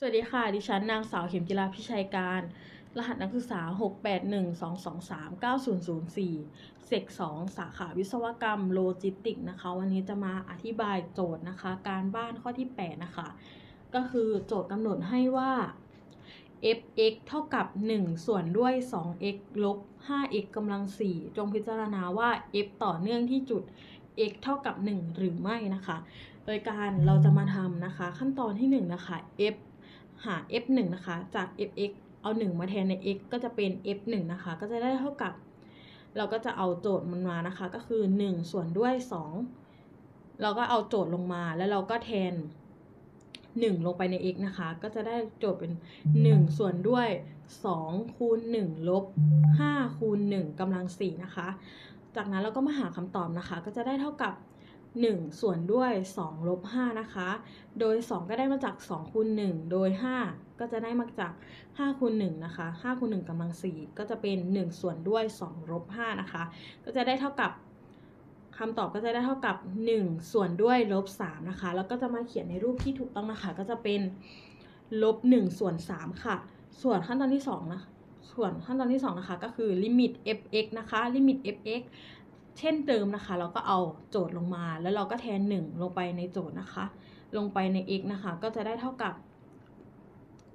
สวัสดีค่ะ ดิฉันนางสาวเข็มจิราพิชัยการ รหัสนักศึกษา 681-223-9004เซก2สาขาวิศวกรรมโลจิสติกนะคะ วันนี้จะมาอธิบายโจทย์นะคะ การบ้านข้อที่ 8 นะคะ ก็คือโจทย์กำหนดให้ว่า f(x) เท่ากับ 1 ส่วนด้วย 2x ลบ 5x กำลัง 4 จงพิจารณาว่า f ต่อเนื่องที่จุด x เท่ากับ 1 หรือไม่นะคะ โดยการเราจะมาทำนะคะ ขั้นตอนที่ 1 นะคะ f หา f 1 นะคะ จาก fx เอา 1 มาแทนใน x ก็จะเป็น f 1 นะคะ ก็จะได้เท่ากับ เราก็จะเอาโจทย์มันมานะคะ ก็คือ 1 ส่วนด้วย 2 เราก็เอาโจทย์ลงมา แล้วเราก็แทน 1 ลงไปใน x นะคะ ก็จะได้โจทย์เป็น 1 ส่วนด้วย 2 คูณ 1 ลบ 5 คูณ 1กำลัง4นะคะ จากนั้นเราก็มาหาคำตอบนะคะ ก็จะได้เท่ากับ 1 ส่วนด้วย 2 ลบ 5 นะคะ โดย 2 ก็ได้มาจาก 2 คูณ 1 โดย 5 ก็จะได้มาจาก 5 คูณ 1 นะคะ 5 คูณ 1กำลัง 4 ก็จะเป็น 1 ส่วนด้วย 2 ลบ 5 นะคะ ก็จะได้เท่ากับคำตอบก็จะได้เท่ากับ 1 ส่วนด้วยลบ 3 นะคะ แล้วก็จะมาเขียนในรูปที่ถูกต้องนะคะ ก็จะเป็นลบ 1 ส่วน 3 ค่ะ ส่วนขั้นตอนที่2นะส่วนขั้นตอนที่2นะคะก็คือลิมิต f(x) นะคะ ลิมิต f(x) เช่นเดิมนะคะ เราก็เอาโจทย์ลงมา แล้วเราก็แทน 1 ลงไปในโจทย์นะคะ ลงไปใน x นะคะ ก็จะได้เท่ากับ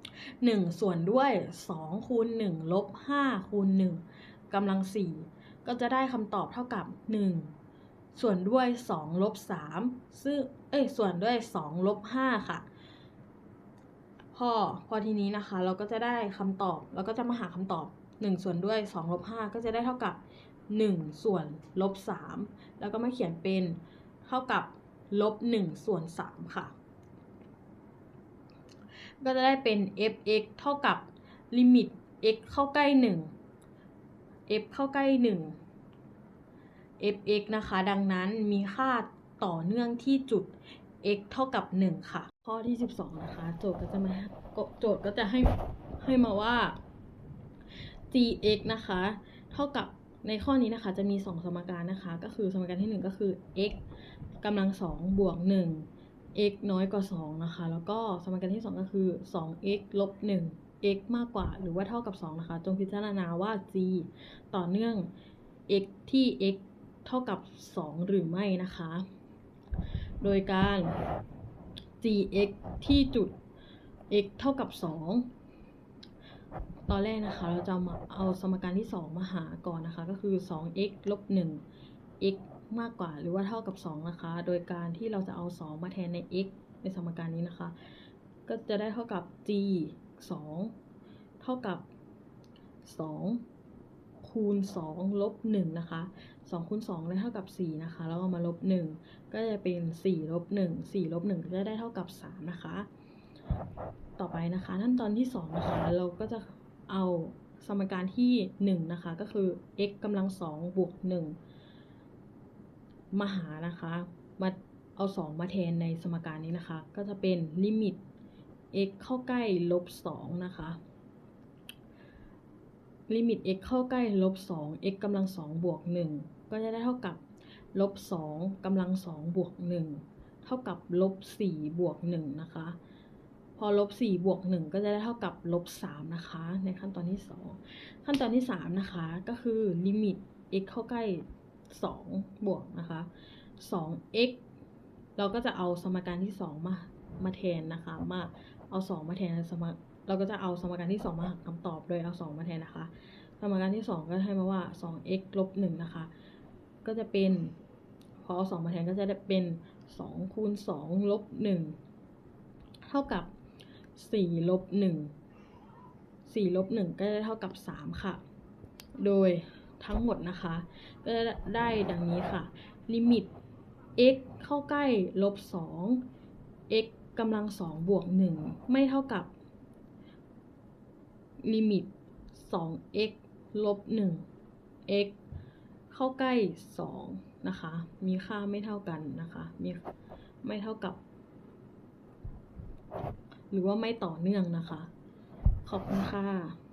1 ส่วนด้วย2คูณ1ลบ5คูณ1กำลัง 4 ก็จะได้คำตอบเท่ากับ 1 ส่วนด้วย2ลบ3ซึ่งเอ้ยส่วนด้วย2ลบ5ค่ะพอพอทีนี้นะคะ เราก็จะได้คำตอบ เราก็จะมาหาคำตอบ 1 ส่วนด้วย2ลบ5ก็จะได้เท่ากับ 1 ส่วนลบ 3 แล้วก็มาเขียนเป็นเท่ากับลบ 1 ส่วน 3 ค่ะ ก็จะได้เป็น f(x) เท่ากับลิมิต x เข้าใกล้ 1 f เข้าใกล้ 1 f(x) นะคะ ดังนั้นมีค่าต่อเนื่องที่จุด x เท่ากับ 1 ค่ะ ข้อที่ 12 นะคะ โจทย์ก็จะมาโจทย์ก็จะให้ให้มาว่า gx นะคะ เท่ากับ ในข้อนี้นะคะจะมี 2 สมการนะคะ ก็คือสมการที่ 1 ก็คือ x กำลัง2บวก1 x น้อยกว่า2นะคะ แล้วก็สมการที่ 2 ก็คือ 2x ลบ1 x มากกว่า หรือว่าเท่ากับ 2 นะคะ จงพิจารณาว่า g ต่อเนื่อง x ที่ x เท่ากับ 2 หรือไม่นะคะ โดยการ gx ที่จุด x เท่ากับ 2 ตอนแรกนะคะ เราจะมาเอาสมการที่ 2 มาหาก่อนนะคะ ก็คือ 2x ลบ1 x มากกว่าหรือว่าเท่ากับ 2 นะคะ โดยการที่เราจะเอา 2 มาแทนใน x ในสมการนี้นะคะ ก็จะได้เท่ากับ g 2 เท่ากับ 2 คูณ 2 ลบ 1 นะคะ 2 คูณ 2 ได้เท่ากับ 4 นะคะ แล้วเอามาลบ 1 ก็จะเป็น 4 ลบ 1 4 ลบ 1 ก็จะได้เท่ากับ 3 นะคะ ต่อไปนะคะขั้นตอนที่2นะคะเราก็จะเอาสมการที่1นะคะก็คือ x กำลัง2บวก1มาหานะคะมาเอา 2 มาแทนในสมการนี้นะคะ ก็จะเป็นลิมิต x เข้าใกล้ลบ2นะคะ ลิมิต x เข้าใกล้ลบ2 x กำลัง2บวก1ก็จะได้เท่ากับลบ2กำลัง2บวก1เท่ากับลบ4บวก1นะคะ พอลบ4บวก1ก็จะได้เท่ากับลบ3นะคะ ในขั้นตอนที่ 2 ขั้นตอนที่ 3 นะคะ ก็คือลิมิต x เข้าใกล้ 2 บวกนะคะ 2x เราก็จะเอาสมการที่ 2 มามาแทนนะคะ มาเอา 2 มาแทนสมการเราก็จะเอาสมการที่ 2 มาหาคำตอบโดยเอา 2 มาแทนนะคะ สมการที่ 2 ก็ให้มาว่า 2x ลบ1นะคะ ก็จะเป็นพอเอา2มาแทนก็จะได้เป็น2คูณ2ลบ1เท่ากับ 4ลบ1 4ลบ1ก็จะเท่ากับ3ค่ะ โดยทั้งหมดนะคะ ก็จะได้ดังนี้ค่ะ ลิมิต x เข้าใกล้ลบ2 x กำลัง2บวก1ไม่เท่ากับ ลิมิต 2x ลบ1 x เข้าใกล้ 2 นะคะ มีค่าไม่เท่ากันนะคะ มีไม่เท่ากับ หรือว่าไม่ต่อเนื่องนะคะ ขอบคุณค่ะ